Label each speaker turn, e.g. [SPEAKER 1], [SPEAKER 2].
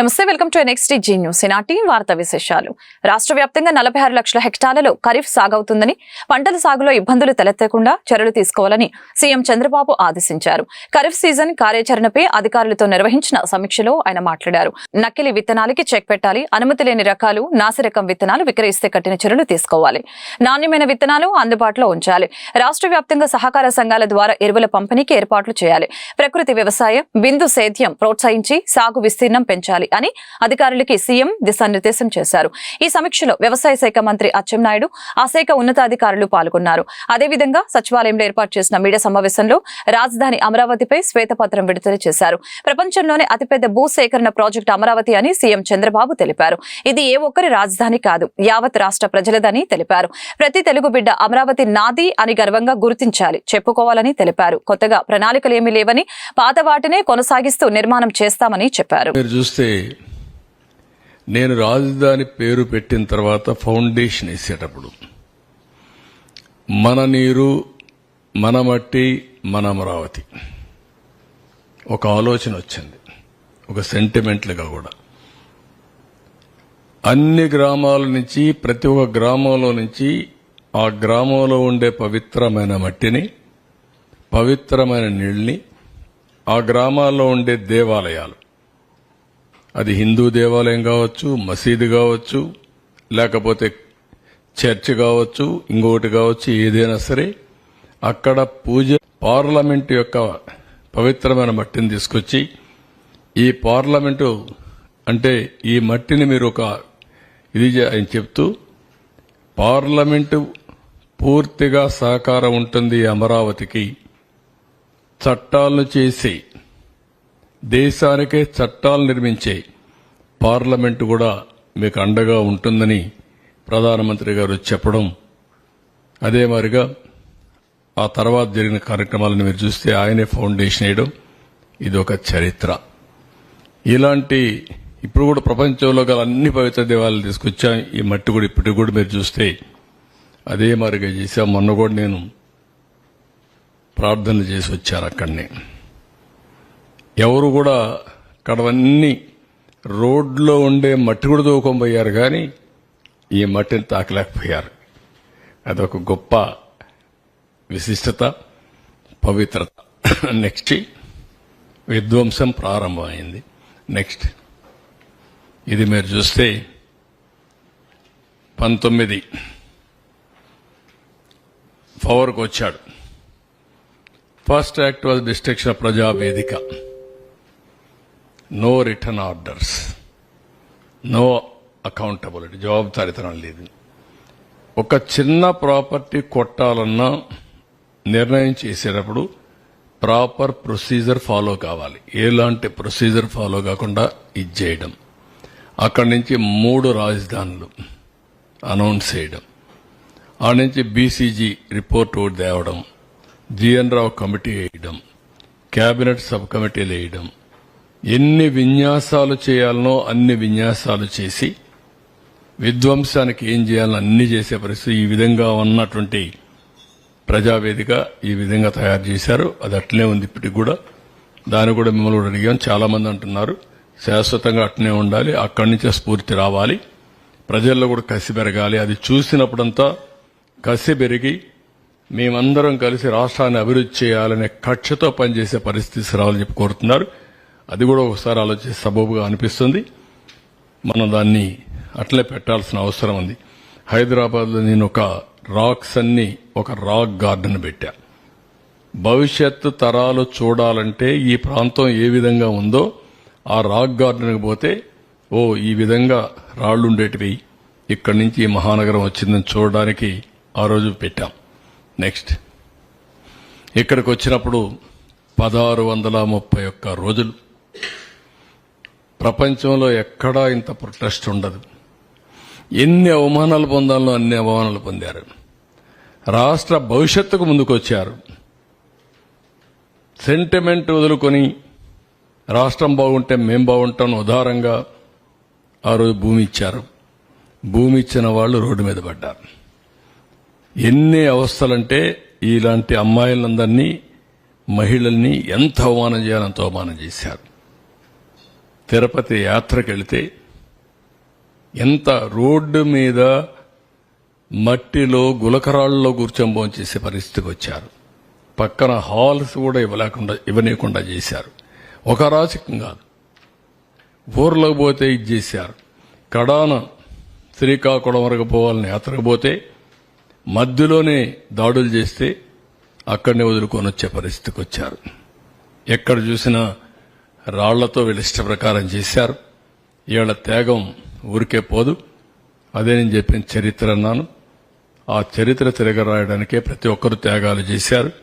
[SPEAKER 1] నమస్తే welcome to next Zee news. ఈనాటి వార్తా విశేషాలు. రాష్ట్ర వ్యాప్తంగా నలభై ఆరు లక్షల హెక్టార్లలో ఖరీఫ్ సాగవుతుందని పంటల సాగులో ఇబ్బందులు తలెత్తకుండా చర్యలు తీసుకోవాలని సీఎం చంద్రబాబు ఆదేశించారు. ఖరీఫ్ సీజన్ కార్యాచరణపై అధికారులతో నిర్వహించిన సమీక్షలో ఆయన మాట్లాడారు. నకిలీ విత్తనాలకి చెక్ పెట్టాలి అనుమతి లేని రకాలు నాసిరకం విత్తనాలు విక్రయిస్తే కఠిన చర్యలు తీసుకోవాలి. నాణ్యమైన విత్తనాలు అందుబాటులో ఉంచాలి. రాష్ట్ర వ్యాప్తంగా సహకార సంఘాల ద్వారా ఎరువుల పంపిణీకి ఏర్పాట్లు చేయాలి. ప్రకృతి వ్యవసాయం బిందు సేద్యం ప్రోత్సహించి సాగు విస్తీర్ణం పెంచాలి. అని అధికారులకి సీఎం దిశానిర్దేశం చేశారు. ఈ సమీక్షలో వ్యవసాయ శాఖ మంత్రి అచ్చెన్నాయుడు ఆ శాఖ ఉన్నతాధికారులు పాల్గొన్నారు. అదేవిధంగా సచివాలయంలో ఏర్పాటు చేసిన మీడియా సమావేశంలో రాజధాని అమరావతిపై శ్వేతపత్రం విడుదల చేశారు. ప్రపంచంలోనే అతిపెద్ద భూసేకరణ ప్రాజెక్టు అమరావతి అని సీఎం చంద్రబాబు తెలిపారు. ఇది ఏ ఒక్కరి రాజధాని కాదు యావత్ రాష్ట్ర ప్రజలదని తెలిపారు. ప్రతి తెలుగు బిడ్డ అమరావతి నాది అని గర్వంగా గుర్తించాలి చెప్పుకోవాలని తెలిపారు. కొత్తగా ప్రణాళికలు ఏమీ లేవని పాత వాటినే కొనసాగిస్తూ నిర్మాణం చేస్తామని చెప్పారు.
[SPEAKER 2] చూస్తే నేను రాజధాని పేరు పెట్టిన తర్వాత ఫౌండేషన్ వేసేటప్పుడు మన నీరు మన మట్టి మన అమరావతి. ఒక ఆలోచన వచ్చింది. ఒక సెంటిమెంట్లుగా కూడా. అన్ని గ్రామాల నుంచి ప్రతి ఒక్క గ్రామంలో నుంచి ఆ గ్రామంలో ఉండే పవిత్రమైన మట్టిని పవిత్రమైన నీళ్ళని ఆ గ్రామాల్లో ఉండే దేవాలయాలు అది హిందూ దేవాలయం కావచ్చు మసీదు కావచ్చు లేకపోతే చర్చ్ కావచ్చు ఇంకొకటి కావచ్చు ఏదైనా సరే అక్కడ పూజ పార్లమెంట్ యొక్క పవిత్రమైన మట్టిని తీసుకొచ్చి ఈ పార్లమెంటు అంటే ఈ మట్టిని మీరు ఒక ఇది అని ఆయన చెప్తూ పార్లమెంటు పూర్తిగా సహకారం ఉంటుంది అమరావతికి చట్టాలను చేసి దేశానికే చట్టాలు నిర్మించే పార్లమెంటు కూడా మీకు అండగా ఉంటుందని ప్రధానమంత్రి గారు చెప్పడం అదే మాదిరిగా ఆ తర్వాత జరిగిన కార్యక్రమాలను మీరు చూస్తే ఆయనే ఫౌండేషన్ వేయడం ఇది ఒక చరిత్ర. ఇలాంటి ఇప్పుడు కూడా ప్రపంచంలో గల అన్ని పవిత్ర దేవాలయాలు తీసుకొచ్చాం. ఈ మట్టి కూడా ఇప్పటికి కూడా మీరు చూస్తే అదే మారిగా చేశాం. మొన్న కూడా నేను ప్రార్థన చేసి వచ్చాను అక్కడనే. ఎవరు కూడా కడవన్నీ రోడ్లో ఉండే మట్టి కూడా తోకొనిపోయారు కానీ ఈ మట్టిని తాకలేకపోయారు. అదొక గొప్ప విశిష్టత పవిత్రత. నెక్స్ట్ విధ్వంసం ప్రారంభమైంది. నెక్స్ట్ ఇది మీరు చూస్తే పంతొమ్మిది పవర్కి వచ్చాడు first act was destruction Praja Vedika no return orders no accountability జవాబుదారితనం లేదు ఒక చిన్న ప్రాపర్టీ కొట్టాలన్నా నిర్ణయం చేసేటప్పుడు ప్రాపర్ ప్రొసీజర్ ఫాలో కావాలి. ఎలాంటి ప్రొసీజర్ ఫాలో కాకుండా ఇది చేయడం. అక్కడి నుంచి మూడు రాజధానులు అనౌన్స్ చేయడం. ఆ నుంచి బీసీజీ రిపోర్ట్ తేవడం. జిఎన్ రావు కమిటీ వేయడం. క్యాబినెట్ సబ్ కమిటీలు వేయడం. ఎన్ని విన్యాసాలు చేయాలనో అన్ని విన్యాసాలు చేసి విధ్వంసానికి ఏం చేయాలని అన్ని చేసే పరిస్థితి ఈ విధంగా ఉన్నటువంటి ప్రజావేదిక ఈ విధంగా తయారు చేశారు. అది అట్లే ఉంది ఇప్పటికి కూడా. దాన్ని కూడా మిమ్మల్ని కూడా అడిగాం. చాలామంది అంటున్నారు. శాశ్వతంగా అట్నే ఉండాలి. అక్కడి నుంచే స్ఫూర్తి రావాలి. ప్రజల్లో కూడా కసి పెరగాలి. అది చూసినప్పుడంతా కసి పెరిగి మేమందరం కలిసి రాష్ట్రాన్ని అభివృద్ధి చేయాలనే కక్షతో పనిచేసే పరిస్థితి రావాలని చెప్పి కోరుతున్నారు. అది కూడా ఒకసారి ఆలోచించి సబబుగా అనిపిస్తుంది. మనం దాన్ని అట్లే పెట్టాల్సిన అవసరం ఉంది. హైదరాబాద్లో నేను ఒక రాక్స్ అన్ని ఒక రాక్ గార్డెన్ పెట్టా. భవిష్యత్తు తరాలు చూడాలంటే ఈ ప్రాంతం ఏ విధంగా ఉందో ఆ రాక్ గార్డెన్కి పోతే ఓ ఈ విధంగా రాళ్ళుండేటివి. ఇక్కడి నుంచి ఈ మహానగరం వచ్చిందని చూడడానికి ఆ రోజు పెట్టాం. నెక్స్ట్. ఇక్కడికి వచ్చినప్పుడు పదహారు వందల ముప్పై ఒక్క రోజులు. ప్రపంచంలో ఎక్కడా ఇంత ప్రొటెస్ట్ ఉండదు. ఎన్ని అవమానాలు పొందాలో అన్ని అవమానాలు పొందారు. రాష్ట్ర భవిష్యత్తుకు ముందుకొచ్చారు. సెంటిమెంట్ వదులుకొని రాష్ట్రం బాగుంటే మేం బాగుంటాం ఉదారంగా ఆ రోజు భూమి ఇచ్చారు. భూమి ఇచ్చిన వాళ్ళు రోడ్డు మీద పడ్డారు. ఎన్ని అవస్థలంటే ఇలాంటి అమ్మాయిలందరినీ మహిళల్ని ఎంత అవమానం చేయాలంత అవమానం చేశారు. తిరుపతి యాత్రకెళితే ఎంత రోడ్డు మీద మట్టిలో గులకరాళ్ళలో కూర్చొని భోంచేసే పరిస్థితికి వచ్చారు. పక్కన హాల్స్ కూడా ఇవ్వలేకుండా ఇవ్వనీయకుండా చేశారు. ఒక రాజకం కాదు. ఊర్లోకి పోతే ఇది చేశారు. కడాన శ్రీకాకుళం వరకు పోవాలని యాత్రకు పోతే మధ్యలోనే దాడులు చేస్తే అక్కడనే వదులుకొని వచ్చే పరిస్థితికి వచ్చారు. ఎక్కడ చూసినా రాళ్ళతో వీళ్ళ ఇష్ట ప్రకారం చేశారు. వీళ్ళ త్యాగం ఊరికే పోదు. అదే నేను చెప్పిన చరిత్ర అన్నాను. ఆ చరిత్ర తిరగరాయడానికే ప్రతి ఒక్కరు త్యాగాలు చేశారు.